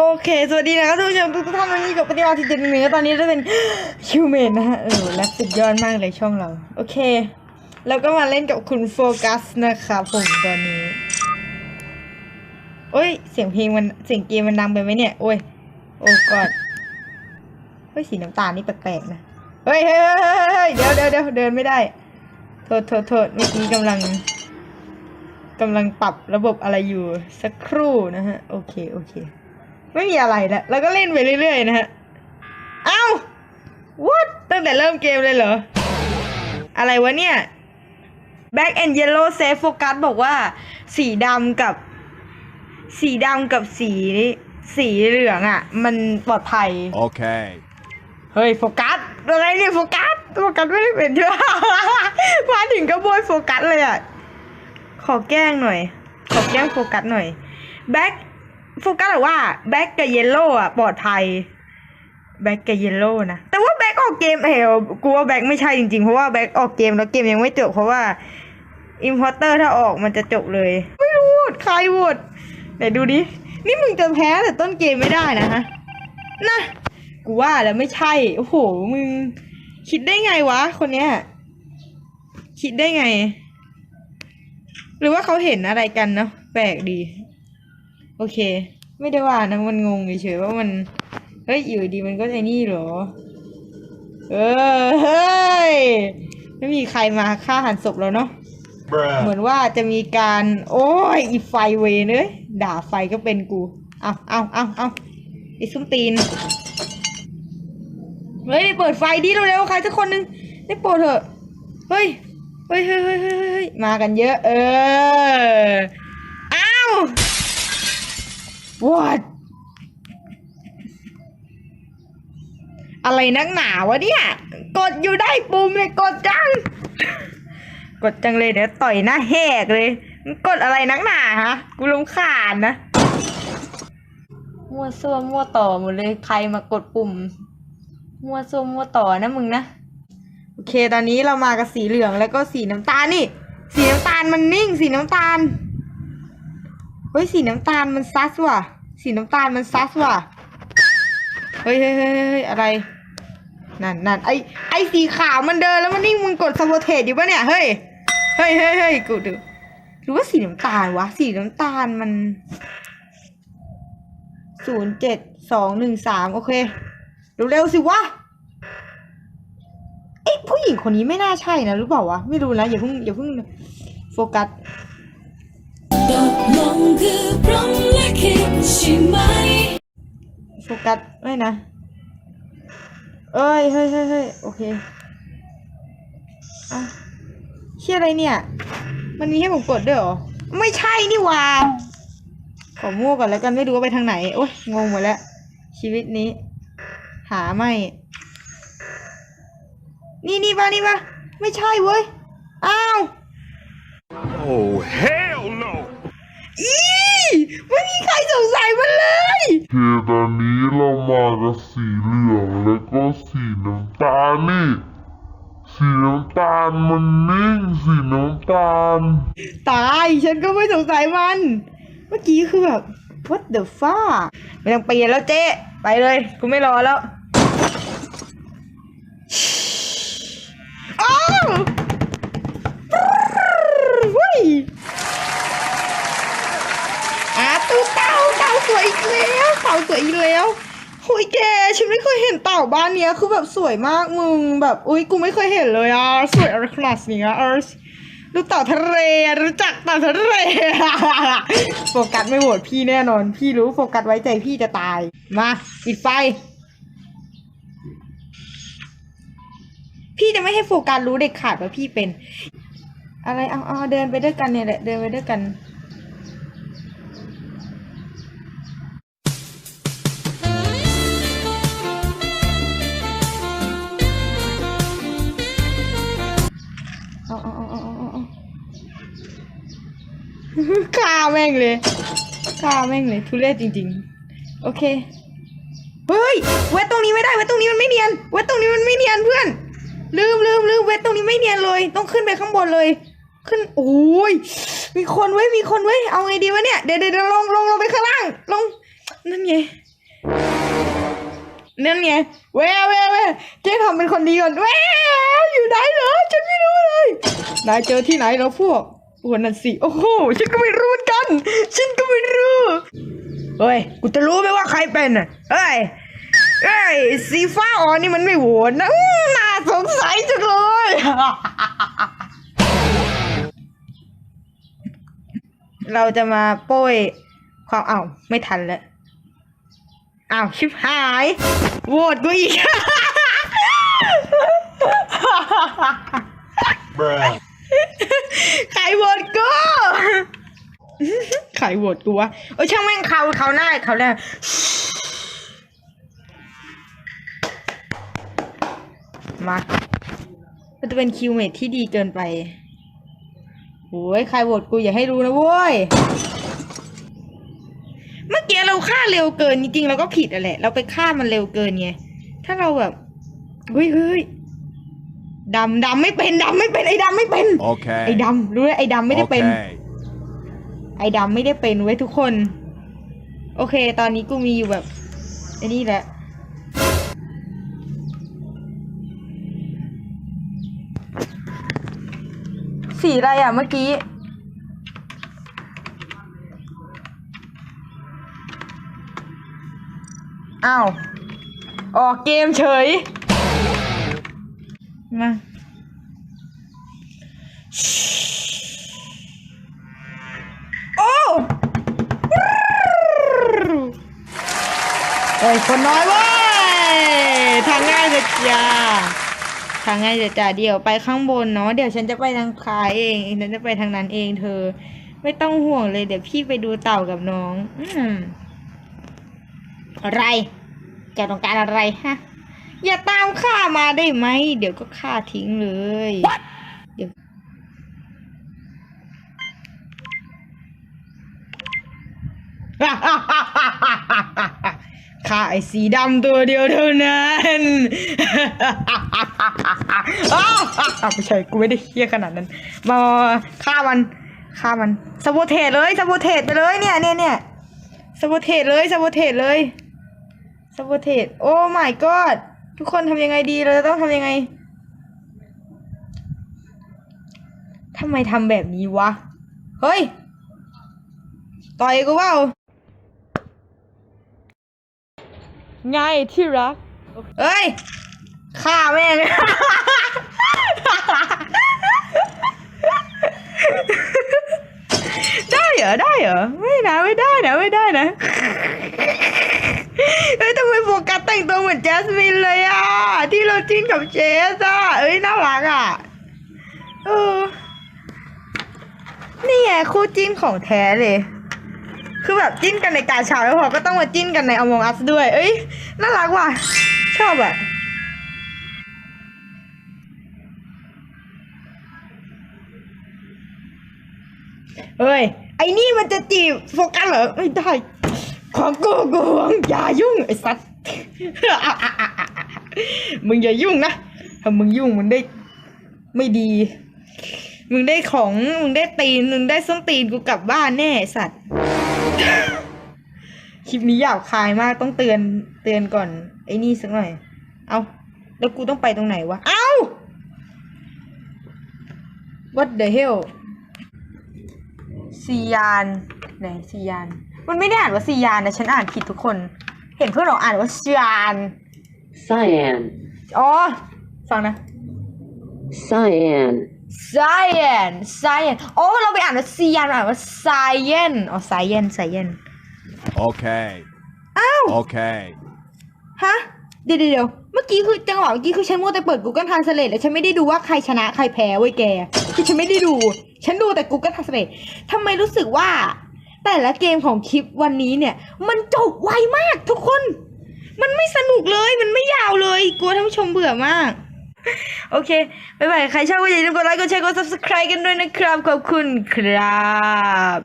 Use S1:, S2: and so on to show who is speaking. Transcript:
S1: โอเค สวัสดีนะครับทุกผู้ชมทุกท่านวันนี้กับปฏิวัติเจ็ดเนื้อตอนนี้จะเป็นคิวเมนนะฮะ เออและสุดยอดมากเลยช่องเรา โอเค แล้วก็มาเล่นกับคุณโฟกัสนะครับผมตอนนี้ โอ้ย เสียงเพลงมัน เสียงเกมมันดังไปไหมเนี่ย โอ้ย โอ้กอดเฮ้ย สีน้ำตาลนี่แปลกๆนะเฮ้ยเฮ้ยเฮ้ยเฮ้ยเดี๋ยวเดี๋ยวเดี๋ยวเดินไม่ได้ โทษโทษโทษเมื่อกี้กำลังกำลังปรับระบบอะไรอยู่สักครู่นะฮะ โอเค โอเค ไม่มีอะไรแล้วแล้วก็เล่นไปเรื่อยๆนะฮะ เอ้า what ตั้งแต่เริ่มเกมเลยเหรอ อะไรวะเนี่ย Black and Yellow Safe Focus บอกว่า สีดำกับ สีดำกับสี สีเหลืองอะ่ะ มันปลอดภัย
S2: Okay.
S1: เฮ้ยโฟกัส อะไรเนี่ยโฟกัส โฟกัสไม่ได้เป็นใช่ไหมมาถึงก็โบยโฟกัสเลยอะ ขอแกล้งหน่อย ขอแกล้งโฟกัสหน่อยแบ็ค โฟกัสบอกว่าแบ็คกับเยลโล่อะปลอดภัยแบ็คกับเยลโล่นะ แต่ว่าแบ็คออกเกมเอวกูว่าแบ็คไม่ใช่จริงๆ เพราะว่าแบ็คออกเกมแล้วเกมยังไม่จบเพราะว่าอิมพอร์เตอร์ถ้าออกมันจะจบเลย ไม่รู้ใครโหวตไหนดูดิ นี่มึงจะแพ้แต่ต้นเกมไม่ได้นะฮะนะกูว่าแล้วไม่ใช่ โอ้โห มึง คิดได้ไงวะ คนเนี้ย คิดได้ไง หรือว่าเขาเห็นอะไรกันเนาะแปลกดี โอเค ไม่ได้ว่านะมันงงเฉยๆว่ามัน เฮ้ยอยู่ดีมันก็ไอ้นี่เหรอ เออเฮ้ยไม่มีใครมาฆ่าหันศพแล้วเนาะเหมือนว่าจะมีการ โอ้ยอีไฟเวรเนยด่าไฟก็เป็นกู เอาเอาเอาเอาไอ้ซุ้มตีน เฮ้ยเปิดไฟดิเร็วๆใครสักคนหนึงได้โปรดเถอะ เฮ้ย เฮ้ยเฮ้ยเฮ้ยเฮ้ยเฮ้ยมากันเยอะ เอออ้าว what อะไรนักหนาวะเนี่ย กดอยู่ได้ปุ่มเลยกดจัง กดจังเลยเดี๋ยวต่อยหน้าแหกเลยมึงกดอะไรนักหนาฮะ กูรำคาญนะ มั่วซั่วมั่วต่อหมดเลยใครมากดปุ่ม มั่วซั่วมั่วต่อนะมึงนะ โอเคตอนนี้เรามากับสีเหลืองแล้วก็สีน้ำตาลนี่ สีน้ำตาลมันนิ่ง สีน้ำตาลเฮ้ยสีน้ำตาลมันซัสว่ะ สีน้ำตาลมันซัสว่ะเฮ้ยเฮ้ยเฮ้ยเฮ้ยอะไร นั่นนั่นไอไอสีขาวมันเดินแล้วมันนิ่งมึงกดซ a โบเทสอยู่ปะเนี่ย เฮ้ย เฮ้ยเฮ้ยเฮ้ยกูดูหรือว่าสีน้ำตาลวะ สีน้ำตาลมันศูนย์เจ็ดสองหนึ่งสามโอเค เร็วๆสิวะไอผู้หญิงคนนี้ไม่น่าใช่นะรู้เปล่าวะ ไม่รู้นะอย่าเพิ่งอย่าเพิ่งโฟกัส
S3: ลงคือพรหมลิขิตใช่ไหม
S1: โฟกัสไม่นะ เอ้ยเฮ้ยเฮ้ยเฮ้ยโอเคอะเชื่ออะไรเนี่ย มันมีให้ผมกดด้วยเหรอ ไม่ใช่นี่หว่า ขอมั่วก่อนแล้วกันไม่รู้ว่าไปทางไหน โอ้ยงงหมดแล้ว ชีวิตนี้ หาไม่ นี่นี่ปะนี่ปะไม่ใช่เว้ย อ้าว
S2: Oh, hell no!
S1: อี ไม่มีใครสงสัยมันเลย
S4: โอเคตอนนี้เรามากับสีเหลืองแล้วก็สีน้ำตาลนี่ สีน้ำตาลมันนิ่งสีน้ำตาล
S1: ตายฉันก็ไม่สงสัยมัน เมื่อกี้คือแบบ what the fuck ไม่ต้องเปลี่ยนแล้วเจ๊ไปเลยกูไม่รอแล้ว สวยอีกแล้วเต่าสวยอีกแล้วโอ้ยแกฉันไม่เคยเห็นเต่าบ้านเนี้ยคือแบบสวยมากมึงแบบอุ้ยกูไม่เคยเห็นเลยอะสวยอะไรขนาดนี้อะเออรู้เต่าทะเลรู้จักเต่าทะเลโฟกัสไม่โหวตพี่แน่นอน พี่รู้โฟกัสไว้ใจพี่จะตายมาปิดไฟพี่จะไม่ให้โฟกัสรู้เด็กขาดว่าพี่เป็น อะไรเอาเอาเดินไปด้วยกันเนี่ยแหละเดินไปด้วยกัน ฆ่าแม่งเลยฆ่าแม่งเลยทุเรศจริง ๆ โอเค เฮ้ย เวทตรงนี้ไม่ได้ เวทตรงนี้มันไม่เนียน เวทตรงนี้มันไม่เนียนเพื่อน ลืมลืมลืมเวทตรงนี้ไม่เนียนเลย ต้องขึ้นไปข้างบนเลย ขึ้น โอ้ย มีคนไว้ มีคนไว้ เอาไงดีวะเนี่ย เดี๋ยวเดี๋ยวเดี๋ยวลงลงลงไปข้างล่าง ลง นั่นไงนั่นไงแววแววแววเจ๊ทำเป็นคนดีก่อนแววอยู่ไหนเหรอฉันไม่รู้เลยนายเจอที่ไหนแล้วพวก วกนั้นสิโอ้โหฉันก็ไม่รู้เหมือนกัน ฉันก็ไม่รู้เฮ้ยกูจะรู้ไหมว่าใครเป็นอะเฮ้ยเฮ้ยสีฟ้าอ่อนนี่มันไม่โหวตนะอื้อน่าสงสัยจังเลย เราจะมาโป้ยความอ้าวไม่ทันแล้วอ้าวชิบหายโหวตกูอีก ใครโหวตกูใครโหวตกูวะเออช่างแม่งเขาเขาหน้าเขาหน้ามามันจะเป็นคิวเมทที่ดีเกินไปโอ้ยใครโหวตกูอย่าให้รู้นะเว้ย เมื่อกี้เราฆ่าเร็วเกินจริงๆเราก็ผิดอะแหละ เราไปฆ่ามันเร็วเกินไง ถ้าเราแบบเฮ้ยเฮ้ย ดำดำไม่เป็นดำไม่เป็นไอ้ดำไม่เป็น
S2: Okay.
S1: ไอ้ดำรู้ไหมไอ้ดำไม่ได้เป็น
S2: Okay.
S1: ไอ้ดำไม่ได้เป็นไว้ยทุกคน โอเค ตอนนี้กูมีอยู่แบบไอ้นี่แหละ สีอะไรอะเมื่อกี้ อ้าว ออกเกมเฉย มาโอ้เฮ้ยคนน้อยเว้ยทางง่ายเลยจ้าทางง่ายเลยจ้าเดี๋ยวไปข้างบนเนาะเดี๋ยวฉันจะไปทางซ้ายเองฉันจะไปทางนั้นเองเธอ ไม่ต้องห่วงเลยเดี๋ยวพี่ไปดูเต่ากับน้อง อืมอะไรแกต้องการอะไรฮะ อย่าตามข้ามาได้ไหม เดี๋ยวก็ฆ่าทิ้งเลย เดี๋ยวข้าไอ้สีดำตัวเดียวเท่านั้นอ้าวไม่ใช่กูไม่ได้เฮี้ยขนาดนั้น มาฆ่ามันฆ่ามันสโบเทตเลยสโบเทตไปเลยเนี่ยเนี่ยเนี่ยสโบเทตเลยสโบเทตเลยสโบเทตโอ้ my god ทุกคนทำยังไงดี เราจะต้องทำยังไงทำไมทำแบบนี้วะ เฮ้ย ต่อยกูเปล่าไงที่รักเอ้ย ฆ่าแม่ง ได้เหรอ ได้เหรอ ไม่นะ ไม่ได้นะ ไม่ได้นะ เฮ้ยทำไมโฟกัส แต่งตัวเหมือนแจสมินเลยอะ ที่เราจิ้นกับเจสอะเอ้ยน่ารักอะเออนี่ไงคู่จิ้นของแท้เลย คือแบบจิ้นกันในกาชาไม่พอก็ต้องมาจิ้นกันในอมองอัสด้วย เอ้ยน่ารักว่ะ ชอบอะเฮ้ย ไอ้นี่มันจะจีบโฟกัสเหรอ ไม่ได้ ของกูกูหวงอย่ายุ่งไอ้สัตว มึงอย่ายุ่งนะถ้ามึงยุ่งมึงได้ไม่ดี มึงได้ของมึงได้ตีนมึงได้ส้นตีนกูกลับบ้านแน่สัตว์ คลิปนี้หยาบคายมากต้องเตือนเตือนก่อน ไอ้นี่สักหน่อย เอาแล้วกูต้องไปตรงไหนวะ เอา what the hell ซียานไหนซียาน มันไม่ได้อ่านว่าซียานนะ ฉันอ่านผิดทุกคน เห็นเพื่อนเราอ่านว่าซียาน
S5: Cyan.
S1: อ๋อ ฟังนะ
S5: Cyan.
S1: science science โอ้เราไปอ่านว่าซียานอ่านว่า science อ๋อ science science
S2: Okay.
S1: อ้าว
S2: Okay.
S1: ฮะเดี๋ยวเดี๋ยวเดี๋ยวเมื่อกี้คือจังหวะเมื่อกี้คือฉันมัวแต่เปิด Google Translate แล้วฉันไม่ได้ดูว่าใครชนะใครแพ้เว้ยแก คือฉันไม่ได้ดู ฉันดูแต่ Google Translate ทำไมรู้สึกว่า แต่ละเกมของคลิปวันนี้เนี่ย มันจบไวมากทุกคน มันไม่สนุกเลย มันไม่ยาวเลย กลัวท่านผู้ชมเบื่อมาก โอเคบ๊ายบายใครชอบก็อย่าลืมกดไลค์ กดแชร์ กด subscribe กันด้วยนะครับ ขอบคุณครับ